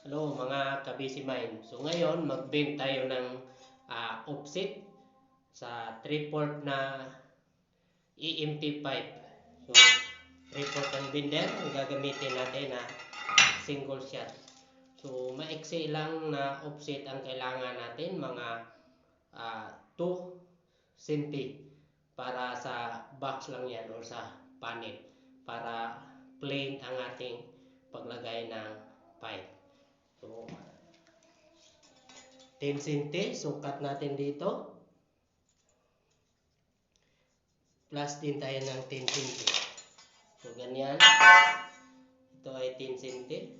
Hello mga kabisi mine. So ngayon mag-bend tayo ng ah, offset sa 3-4 na EMT pipe. So 3-4 ang bender gagamitin natin na single shot. So maiksi lang na offset ang kailangan natin mga ah, 2 cm para sa box lang yan or sa panel para plain ang ating paglagay ng pipe. So, 10 cm, sukat natin dito. Plus din tayo ng 10 cm. So, ganyan. Ito ay 10 cm.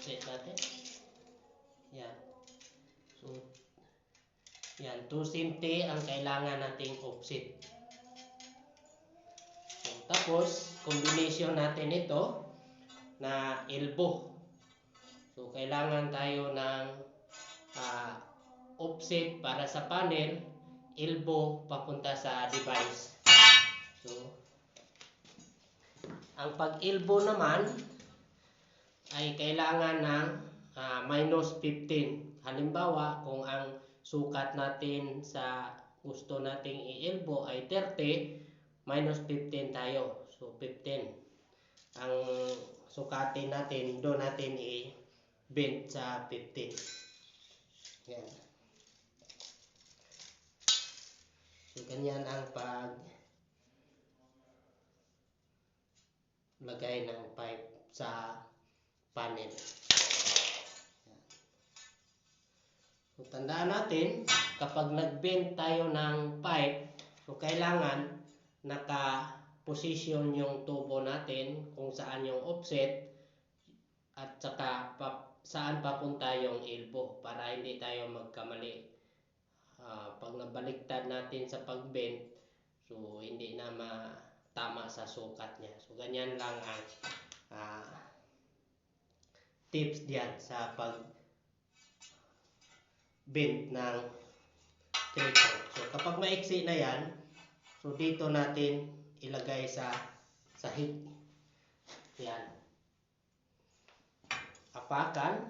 Offset natin. Yan. So, yan. 2 cm ang kailangan nating offset. So, tapos, combination natin ito na elbow. So, kailangan tayo ng ah, offset para sa panel, elbow papunta sa device. So, ang pag-elbow naman, ay kailangan ng ah, minus 15. Halimbawa, kung ang sukat natin sa gusto nating i-elbow ay 30, minus 15 tayo. So, 15. Ang sukatin natin, doon natin i-bend sa 15. Yan. So, ganyan ang pag lagay ng pipe sa panel. So, tandaan natin, kapag nag-bend tayo ng pipe, so kailangan naka-position yung tubo natin kung saan yung offset at saka pa, saan papunta yung elbow para hindi tayo magkamali. Ah, pag nabaliktad natin sa pag-bend, so hindi na matama sa sukat niya. So ganyan lang ang ah, tips diyan sa pag bend ng tripod. So kapag maiksi na yan, so dito natin ilagay sa sahig. Yan. Apakan.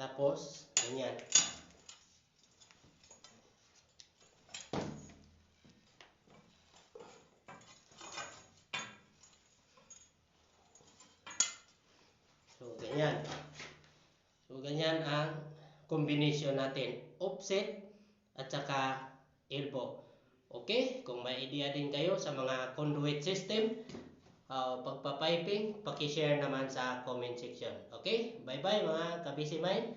Tapos, ganyan. So, ganyan. So, ganyan ang combination natin. Offset at saka elbow. Okay? Kung may idea din kayo sa mga conduit system, uh, pagpapiping, pakishare naman sa comment section. Okay? Bye-bye mga kabisi mine.